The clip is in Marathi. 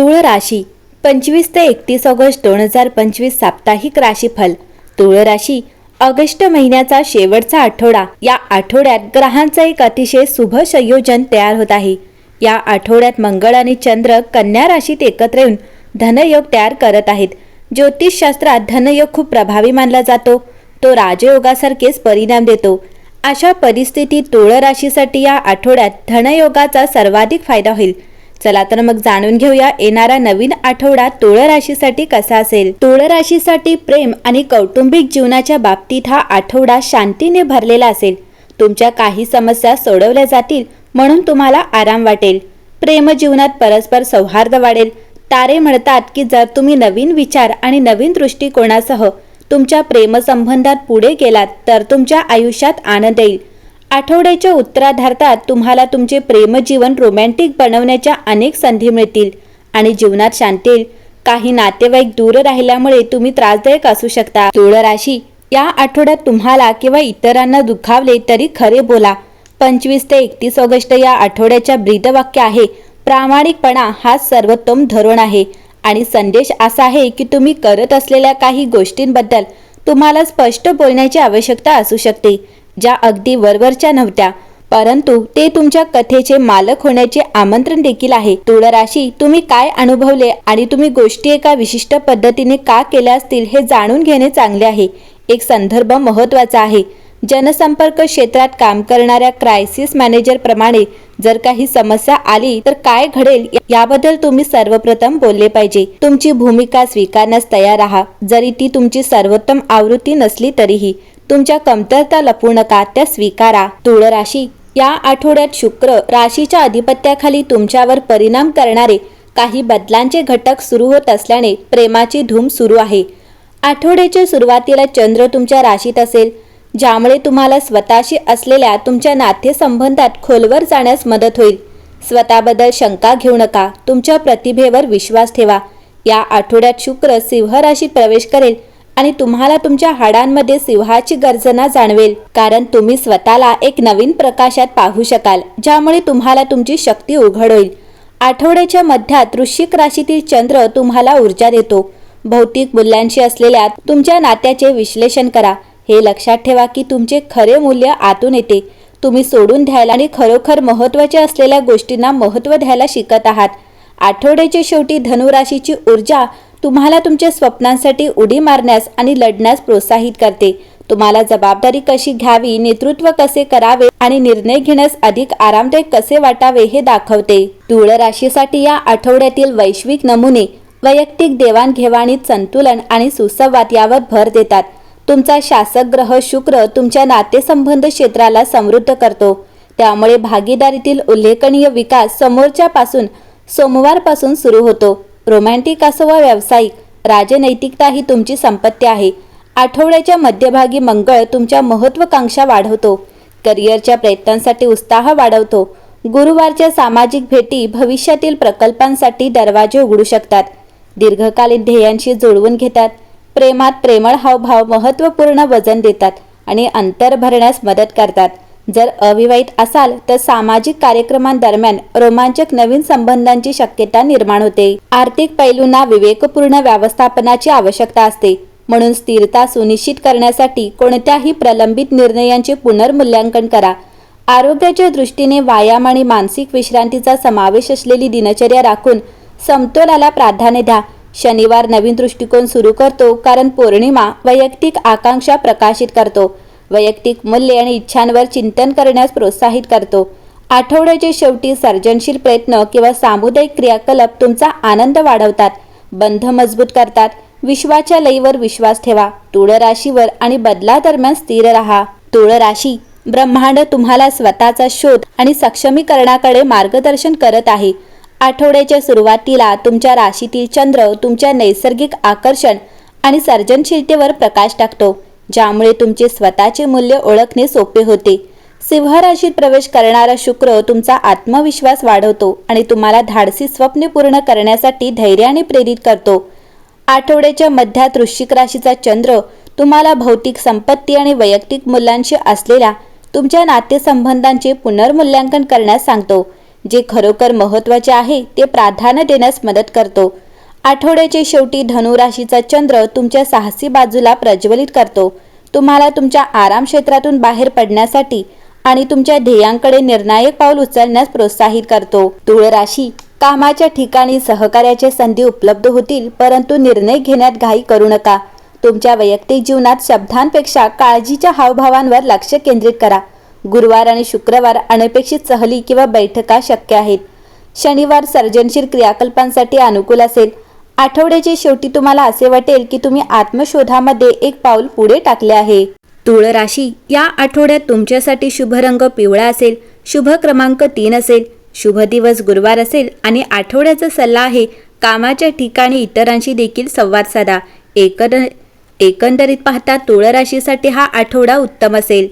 तुळ राशी पंचवीस ते एकतीस ऑगस्ट दोन हजार पंचवीस साप्ताहिक राशीफल. तुळ राशी ऑगस्ट महिन्याचा शेवटचा आठवडा. या आठवड्यात ग्रहांचं एक अतिशय शुभ संयोजन तयार होत आहे. या आठवड्यात मंगळ आणि चंद्र कन्या राशीत एकत्र येऊन धनयोग तयार करत आहेत. ज्योतिषशास्त्रात धनयोग खूप प्रभावी मानला जातो. तो राजयोगासारखेच परिणाम देतो. अशा परिस्थितीत तुळ राशीसाठी या आठवड्यात धनयोगाचा सर्वाधिक फायदा होईल. चला तर मग जाणून घेऊया येणारा नवीन आठवडा तुळ राशीसाठी कसा असेल. तुळ राशीसाठी प्रेम आणि कौटुंबिक जीवनाच्या बाबतीत हा आठवडा शांतीने भरलेला असेल. तुमच्या काही समस्या सोडवल्या जातील म्हणून तुम्हाला आराम वाटेल. प्रेम जीवनात परस्पर सौहार्द वाढेल. तारे म्हणतात की जर तुम्ही नवीन विचार आणि नवीन दृष्टिकोनासह तुमच्या प्रेमसंबंधात पुढे गेलात तर तुमच्या आयुष्यात आनंद येईल. आठवड्याच्या उत्तरार्धात तुम्हाला तुमचे प्रेमजीवन रोमॅन्टिक बनवण्याच्या अनेक संधी मिळतील. आणि जीवनात शांती काही नातेवाईक दूर राहिल्यामुळे तुम्ही त्रासदायक असू शकता. तुळ राशी या आठवड्यात तुम्हाला किंवा इतरांना दुखावले तरी खरे बोला. पंचवीस ते एकतीस ऑगस्ट या आठवड्याच्या ब्रीदवाक्य आहे. प्रामाणिकपणा हा सर्वोत्तम धोरण आहे. आणि संदेश असा आहे की तुम्ही करत असलेल्या काही गोष्टींबद्दल तुम्हाला स्पष्ट बोलण्याची आवश्यकता असू शकते. ज्या अगदी वरवरच्या नव्हत्या. परंतु ते तुमच्या कथेचे मालक होण्याचे आमंत्रण देखील आहे. तुळ राशी तुम्ही काय अनुभवले आणि तुम्ही गोष्टी एका विशिष्ट पद्धतीने का केल्या असतील हे जाणून घेणे चांगले आहे. एक संदर्भ महत्त्वाचा आहे. जनसंपर्क क्षेत्रात काम करणाऱ्या क्रायसिस मॅनेजर प्रमाणे जर काही समस्या आली तर काय घडेल याबद्दल तुम्ही सर्वप्रथम बोलले पाहिजे. तुमची भूमिका स्वीकारण्यास तयार आहा जरी ती तुमची सर्वोत्तम आवृत्ती नसली तरीही. तुमच्या कमतरता लपू नका त्या स्वीकारा. तुळ राशी या आठवड्यात शुक्र राशीच्या अधिपत्याखाली तुमच्यावर परिणाम करणारे काही बदलांचे घटक सुरू होत असल्याने प्रेमाची धूम सुरू आहे. आठवड्याच्या सुरुवातीला चंद्र तुमच्या राशीत असेल ज्यामुळे तुम्हाला स्वतःशी असलेल्या तुमच्या नातेसंबंधात खोलवर जाण्यास मदत होईल. स्वतःबद्दल शंका घेऊ नका तुमच्या प्रतिभेवर विश्वास ठेवा. या आठवड्यात शुक्र सिंह राशीत प्रवेश करेल आणि तुम्हाला तुमच्या हाडांमध्ये सिंहाची गर्जना जाणवेल कारण तुम्ही स्वतःला एक नवीन प्रकाशात पाहू शकाल ज्यामुळे तुम्हाला तुमची शक्ती उघड होईल आठवड्याच्या मध्यात वृश्चिक राशीतील चंद्र तुम्हाला ऊर्जा देतो. भौतिक मूल्यांशी असलेल्या तुमच्या नात्याचे विश्लेषण करा. हे लक्षात ठेवा की तुमचे खरे मूल्य आतून येते. तुम्ही सोडून द्यायला आणि खरोखर महत्त्वाच्या असलेल्या गोष्टींना महत्त्व द्यायला शिकत आहात. आठवड्याच्या शेवटी धनुराशीची ऊर्जा तुम्हाला तुमच्या स्वप्नांसाठी उडी मारण्यास आणि लढण्यास प्रोत्साहित करते. तुम्हाला जबाबदारी कशी घ्यावी नेतृत्व कसे करावे आणि निर्णय घेण्यास अधिक आरामदायक कसे वाटावे हे दाखवते. तुळ राशीसाठी या आठवड्यातील वैश्विक नमुने वैयक्तिक देवाणघेवाणीत संतुलन आणि सुसंवाद यावर भर देतात. तुमचा शासक ग्रह शुक्र तुमच्या नातेसंबंध क्षेत्राला समृद्ध करतो. त्यामुळे भागीदारीतील उल्लेखनीय विकास समोरच्यापासून सोमवारपासून सुरू होतो. रोमॅन्टिक असो वा व्यावसायिक राजनैतिकता ही तुमची संपत्ती आहे. आठवड्याच्या मध्यभागी मंगळ तुमच्या महत्वाकांक्षा वाढवतो. करिअरच्या प्रयत्नांसाठी उत्साह वाढवतो. गुरुवारच्या सामाजिक भेटी भविष्यातील प्रकल्पांसाठी दरवाजे उघडू शकतात. दीर्घकालीन ध्येयांशी जुळवून घेतात. प्रेमात प्रेमळ हावभाव महत्त्वपूर्ण वजन देतात आणि अंतर भरण्यास मदत करतात. जर अविवाहित असाल तर सामाजिक कार्यक्रमांदरम्यान रोमांचक नवीन संबंधांची शक्यता निर्माण होते. आर्थिक पैलूंना विवेकपूर्ण व्यवस्थापनाची आवश्यकता असते. म्हणून स्थिरता सुनिश्चित करण्यासाठी कोणत्याही प्रलंबित निर्णयांचे पुनर्मूल्यांकन करा. आरोग्याच्या दृष्टीने व्यायाम आणि मानसिक विश्रांतीचा समावेश असलेली दिनचर्या राखून समतोलाला प्राधान्य द्या. शनिवार नवीन दृष्टिकोन सुरू करतो कारण पौर्णिमा वैयक्तिक आकांक्षा प्रकाशित करतो. वैयक्तिक मूल्ये आणि इच्छांवर चिंतन करण्यास प्रोत्साहित करतो. आठवड्याच्या शेवटी सर्जनशील प्रयत्न किंवा सामुदायिक क्रियाकलाप तुमचा आनंद वाढवतात. बंध मजबूत करतात. विश्वाच्या लईवर विश्वास ठेवा. तुळ राशीवर आणि बदलादरम्यान स्थिर राहा. तुळ राशी ब्रह्मांड तुम्हाला स्वतःचा शोध आणि सक्षमीकरणाकडे मार्गदर्शन करत आहे. आठवड्याच्या सुरुवातीला तुमच्या राशीतील चंद्र तुमच्या नैसर्गिक आकर्षण आणि सर्जनशीलतेवर प्रकाश टाकतो. ज्यामुळे तुमचे स्वतःचे मूल्य ओळखणे सोपे होते. सिंह राशीत प्रवेश करणारा शुक्र तुमचा आत्मविश्वास वाढवतो आणि तुम्हाला धाडसी स्वप्ने पूर्ण करण्यासाठी धैर्याने प्रेरित करतो. आठवड्याच्या मध्यात वृश्चिक राशीचा चंद्र तुम्हाला भौतिक संपत्ती आणि वैयक्तिक मूल्यांशी असलेल्या तुमच्या नातेसंबंधांचे पुनर्मूल्यांकन करण्यास सांगतो. जे खरोखर महत्त्वाचे आहे ते प्राधान्य देण्यास मदत करतो. आठवड्याच्या शेवटी धनुराशीचा चंद्र तुमच्या साहसी बाजूला प्रज्वलित करतो. तुम्हाला तुमच्या आराम क्षेत्रातून बाहेर पडण्यासाठी आणि तुमच्या ध्येयांकडे निर्णायक पाऊल उचलण्यास प्रोत्साहित करतो. तुळ राशी कामाच्या ठिकाणी सहकार्याच्या संधी उपलब्ध होतील परंतु निर्णय घेण्यात घाई करू नका. तुमच्या वैयक्तिक जीवनात शब्दांपेक्षा काळजीच्या हावभावांवर लक्ष केंद्रित करा. गुरुवार आणि शुक्रवार अनपेक्षित सहली किंवा बैठका शक्य आहेत. शनिवार सर्जनशील क्रियाकल्पांसाठी अनुकूल असेल आठवड्याच्या शेवटी तुम्हाला असे वाटेल की तुम्ही आत्मशोधामध्ये एक पाऊल पुढे टाकले आहे. तुळ राशी या आठवड्यात तुमच्यासाठी शुभ रंग पिवळा असेल शुभ क्रमांक तीन असेल शुभ दिवस गुरुवार असेल आणि आठवड्याचा सल्ला आहे कामाच्या ठिकाणी इतरांशी देखील संवाद साधा. एकंदर एकंदरीत पाहता तुळ राशीसाठी हा आठवडा उत्तम असेल.